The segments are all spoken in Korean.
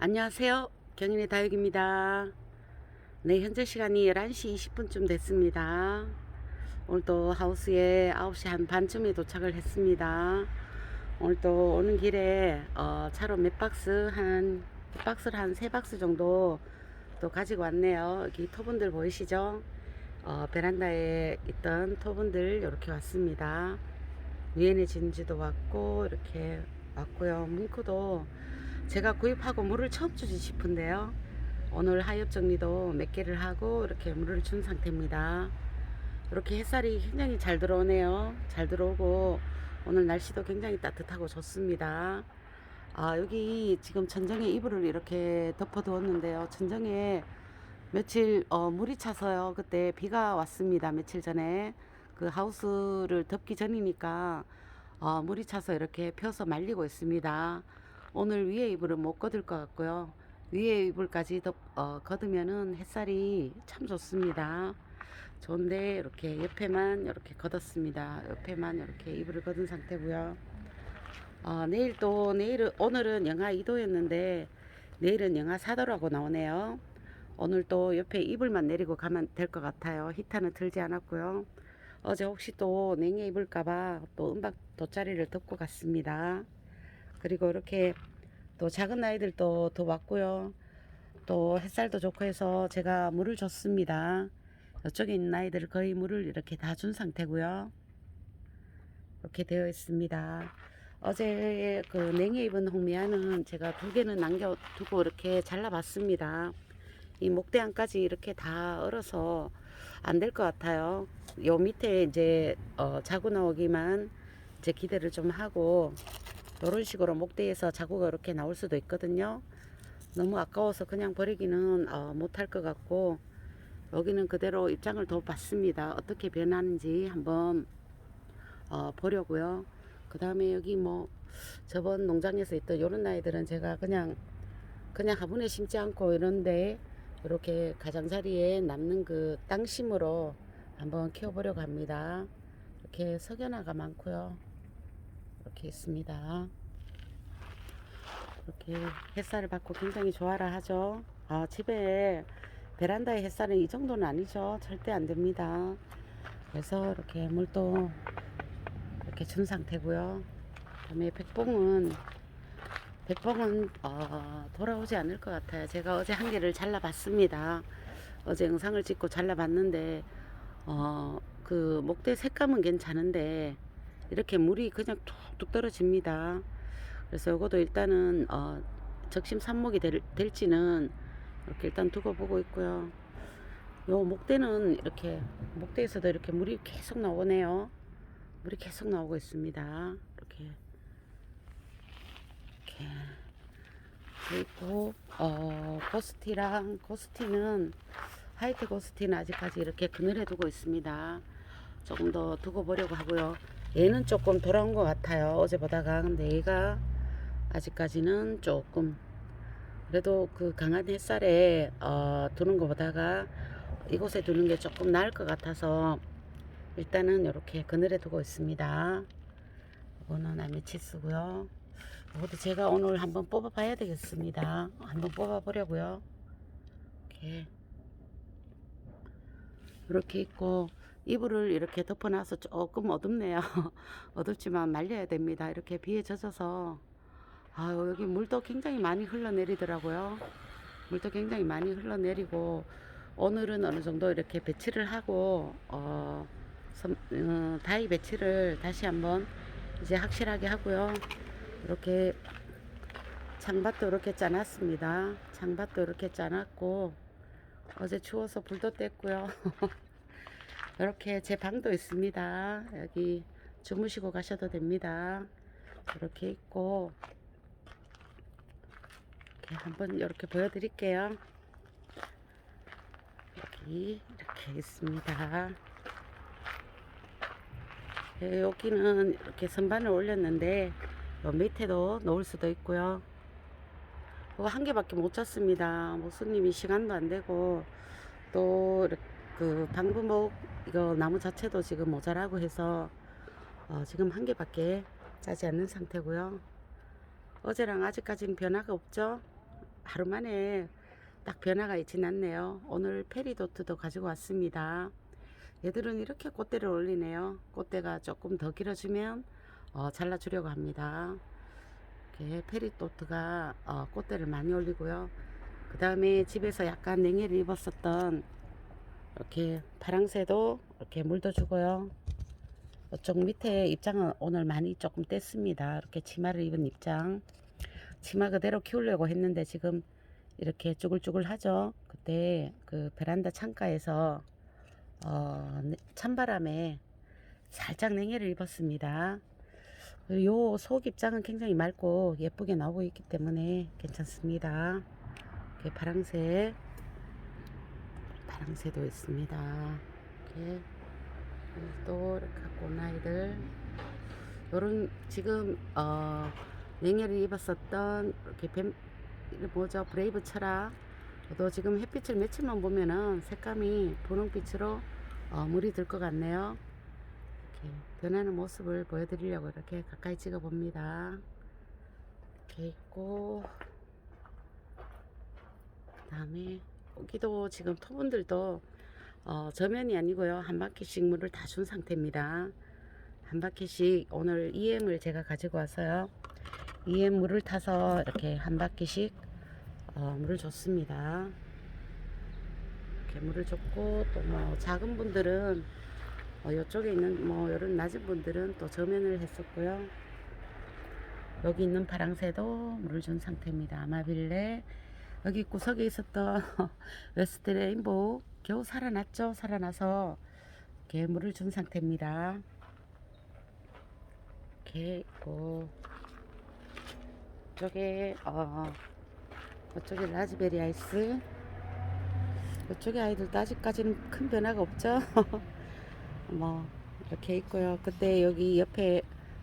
안녕하세요. 경인의 다육입니다. 네, 현재 시간이 11시 20분쯤 됐습니다. 오늘도 하우스에 9시 한 반쯤에 도착을 했습니다. 오늘도 오는 길에 어, 차로 몇 박스 한 박스를 한 세 박스 정도 또 가지고 왔네요. 여기 토분들 보이시죠? 어, 베란다에 있던 토분들 이렇게 왔습니다. 위엔의 진지도 왔고 이렇게 왔고요. 뭉크도 제가 구입하고 물을 처음 주지 싶은데요. 오늘 하엽 정리도 몇 개를 하고 이렇게 물을 준 상태입니다. 이렇게 햇살이 굉장히 잘 들어오네요. 잘 들어오고 오늘 날씨도 굉장히 따뜻하고 좋습니다. 아, 여기 지금 천정에 이불을 이렇게 덮어두었는데요. 천정에 며칠 어, 물이 차서요. 그때 비가 왔습니다. 며칠 전에 그 하우스를 덮기 전이니까 어, 물이 차서 이렇게 펴서 말리고 있습니다. 오늘 위에 이불은 못 걷을 것 같고요. 위에 이불까지 덮, 어, 걷으면은 햇살이 참 좋습니다. 좋은데 이렇게 옆에만 이렇게 걷었습니다. 옆에만 이렇게 이불을 걷은 상태고요. 어, 내일 또 내일은 오늘은 영하 2도였는데 내일은 영하 4도라고 나오네요. 오늘 또 옆에 이불만 내리고 가면 될 것 같아요. 히터는 틀지 않았고요. 어제 혹시 또 냉해 입을까봐 또 은박 돗자리를 덮고 갔습니다. 그리고 이렇게 또 작은 아이들도 더 왔고요. 또 햇살도 좋고 해서 제가 물을 줬습니다. 이쪽에 있는 아이들 거의 물을 이렇게 다 준 상태고요. 이렇게 되어 있습니다. 어제 그 냉해 입은 홍미아는 제가 두 개는 남겨두고 이렇게 잘라봤습니다. 이 목대안까지 이렇게 다 얼어서 안 될 것 같아요. 요 밑에 이제 어, 자구 나오기만 이제 기대를 좀 하고 이런 식으로 목대에서 자구가 이렇게 나올 수도 있거든요. 너무 아까워서 그냥 버리기는 어, 못할 것 같고 여기는 그대로 입장을 더 봤습니다. 어떻게 변하는지 한번 어, 보려고요. 그 다음에 여기 뭐 저번 농장에서 있던 요런 아이들은 제가 그냥 그냥 화분에 심지 않고 이런데 이렇게 가장자리에 남는 그 땅심으로 한번 키워보려고 합니다. 이렇게 석연화가 많고요. 이렇게 있습니다. 이렇게 햇살을 받고 굉장히 좋아라 하죠. 아, 집에 베란다의 햇살은 이 정도는 아니죠. 절대 안 됩니다. 그래서 이렇게 물도 이렇게 준 상태고요. 그다음에 백봉은 백봉은 어, 돌아오지 않을 것 같아요. 제가 어제 한 개를 잘라봤습니다. 어제 영상을 찍고 잘라봤는데 어, 그 목대 색감은 괜찮은데 이렇게 물이 그냥 툭툭 떨어집니다. 그래서 이것도 일단은 어, 적심 삽목이 될, 될지는 이렇게 일단 두고 보고 있고요. 요 목대는 이렇게 목대에서도 이렇게 물이 계속 나오네요. 물이 계속 나오고 있습니다. 이렇게 이렇게 그리고 어 고스티랑 고스티는 화이트 고스티는 아직까지 이렇게 그늘에 두고 있습니다. 조금 더 두고 보려고 하고요. 얘는 조금 돌아온 것 같아요. 어제 보다가 근데 얘가 아직까지는 조금 그래도 그 강한 햇살에 어, 두는 것보다가 이곳에 두는 게 조금 나을 것 같아서 일단은 이렇게 그늘에 두고 있습니다. 이거는 아메치스고요. 이것도 제가 오늘 한번 뽑아 봐야 되겠습니다. 한번 뽑아 보려고요. 이렇게 이렇게 있고 이불을 이렇게 덮어놔서 조금 어둡네요. 어둡지만 말려야 됩니다. 이렇게 비에 젖어서 아 여기 물도 굉장히 많이 흘러내리더라고요. 물도 굉장히 많이 흘러내리고 오늘은 어느 정도 이렇게 배치를 하고 어, 섬- 어, 다이 배치를 다시 한번 이제 확실하게 하고요. 이렇게 창밭도 이렇게 짜놨습니다. 창밭도 이렇게 짜놨고 어제 추워서 불도 뗐고요. 이렇게 제 방도 있습니다. 여기 주무시고 가셔도 됩니다. 이렇게 있고 이렇게 한번 이렇게 보여드릴게요. 여기 이렇게 있습니다. 예, 여기는 이렇게 선반을 올렸는데 요 밑에도 놓을 수도 있고요. 그거 한 개밖에 못 쳤습니다. 목수님이 시간도 안 되고 또 그 방부목 이거 나무 자체도 지금 모자라고 해서 어, 지금 한 개밖에 짜지 않는 상태고요. 어제랑 아직까지는 변화가 없죠. 하루 만에 딱 변화가 있진 않네요. 오늘 페리도트도 가지고 왔습니다. 얘들은 이렇게 꽃대를 올리네요. 꽃대가 조금 더 길어지면 어, 잘라주려고 합니다. 이렇게 페리도트가 어, 꽃대를 많이 올리고요. 그 다음에 집에서 약간 냉해를 입었었던 이렇게 파랑새도 이렇게 물도 주고요. 이쪽 밑에 입장은 오늘 많이 조금 뗐습니다. 이렇게 치마를 입은 입장. 치마 그대로 키우려고 했는데 지금 이렇게 쭈글쭈글 하죠. 그때 그 베란다 창가에서 어, 네, 찬바람에 살짝 냉해를 입었습니다. 요 속 입장은 굉장히 맑고 예쁘게 나오고 있기 때문에 괜찮습니다. 이렇게 파랑새, 파랑새도 있습니다. 이렇게 또 이렇게 꽃나이들. 요런 지금 어 냉해를 입었었던 이렇게 뱀 뭐죠? 브레이브 철학. 또 지금 햇빛을 며칠만 보면은 색감이 분홍빛으로 어, 물이 들 것 같네요. 이렇게 변하는 모습을 보여드리려고 이렇게 가까이 찍어 봅니다. 이렇게 있고 그 다음에 여기도 지금 토분들도 어, 저면이 아니고요. 한 바퀴씩 물을 다 준 상태입니다. 한 바퀴씩 오늘 EM을 제가 가지고 와서요. EM 물을 타서 이렇게 한 바퀴씩 어, 물을 줬습니다. 이렇게 물을 줬고 또 뭐 작은 분들은 어, 이쪽에 있는 뭐 이런 낮은 분들은 또 저면을 했었고요. 여기 있는 파랑새도 물을 준 상태입니다. 아마빌레 여기 구석에 있었던 웨스트 레인보우 겨우 살아났죠. 살아나서 이렇게 물을 준 상태입니다. 있고 이쪽에 어 이쪽에 라즈베리 아이스 이쪽에 아이들도 아직까지는 큰 변화가 없죠. 뭐 이렇게 있고요. 그때 여기 옆에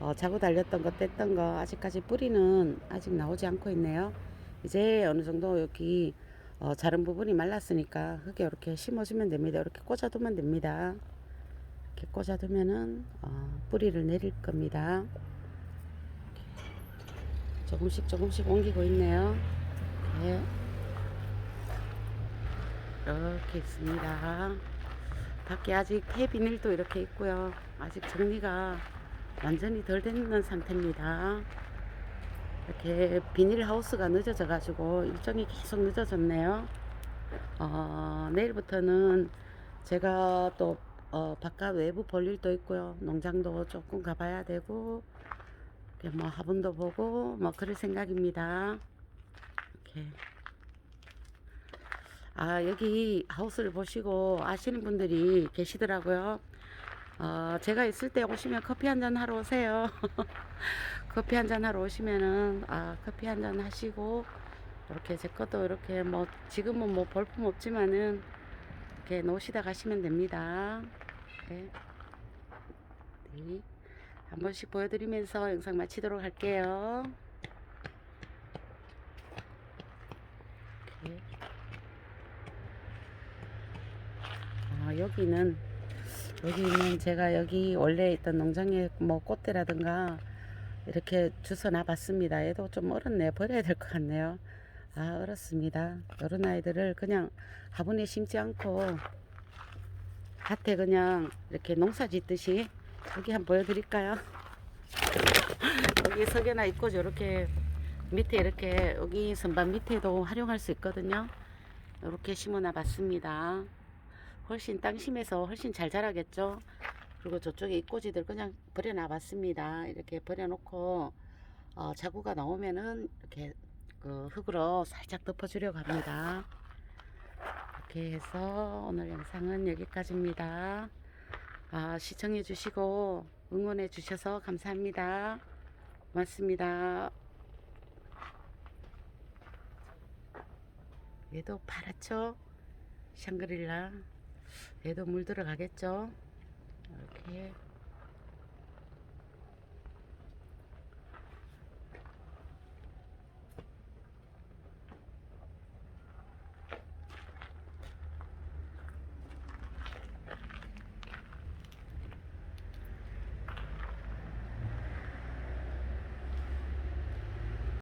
어, 자고 달렸던 거 뗐던 거 아직까지 뿌리는 아직 나오지 않고 있네요. 이제 어느 정도 여기 어, 자른 부분이 말랐으니까 흙에 이렇게 심어주면 됩니다. 이렇게 꽂아두면 됩니다. 이렇게 꽂아두면은 어, 뿌리를 내릴 겁니다. 조금씩 조금씩 옮기고 있네요. 이렇게, 이렇게 있습니다. 밖에 아직 폐 비닐도 이렇게 있고요. 아직 정리가 완전히 덜 되는 상태입니다. 이렇게 비닐하우스가 늦어져 가지고 일정이 계속 늦어졌네요. 어, 내일부터는 제가 또 어, 바깥 외부 볼 일도 있고요. 농장도 조금 가봐야 되고 뭐 화분도 보고 뭐 그럴 생각입니다. 이렇게. 아 여기 하우스를 보시고 아시는 분들이 계시더라고요 어, 제가 있을 때 오시면 커피 한 잔 하러 오세요 커피 한 잔 하러 오시면은 아 커피 한 잔 하시고 이렇게 제 것도 이렇게 뭐 지금은 뭐 볼품 없지만은 이렇게 놓으시다 가시면 됩니다. 네. 네. 한 번씩 보여드리면서 영상 마치도록 할게요. 이렇게. 아, 여기는 여기는 제가 여기 원래 있던 농장에 뭐 꽃대라든가 이렇게 주워 놔봤습니다. 얘도 좀 얼었네. 버려야 될 것 같네요. 아, 얼었습니다. 이런 아이들을 그냥 화분에 심지 않고 밭에 그냥 이렇게 농사 짓듯이 여기 한번 보여드릴까요? 여기 석연아 있고 이렇게 밑에 이렇게 여기 선반 밑에도 활용할 수 있거든요. 이렇게 심어 놔 봤습니다. 훨씬 땅 심해서 훨씬 잘 자라겠죠. 그리고 저쪽에 입꼬지들 그냥 버려놔 봤습니다. 이렇게 버려놓고 어, 자구가 나오면은 이렇게 그 흙으로 살짝 덮어주려고 합니다. 이렇게 해서 오늘 영상은 여기까지입니다. 아, 시청해 주시고 응원해 주셔서 감사합니다. 고맙습니다. 얘도 파랗죠? 샹그릴라. 얘도 물 들어가겠죠? 이렇게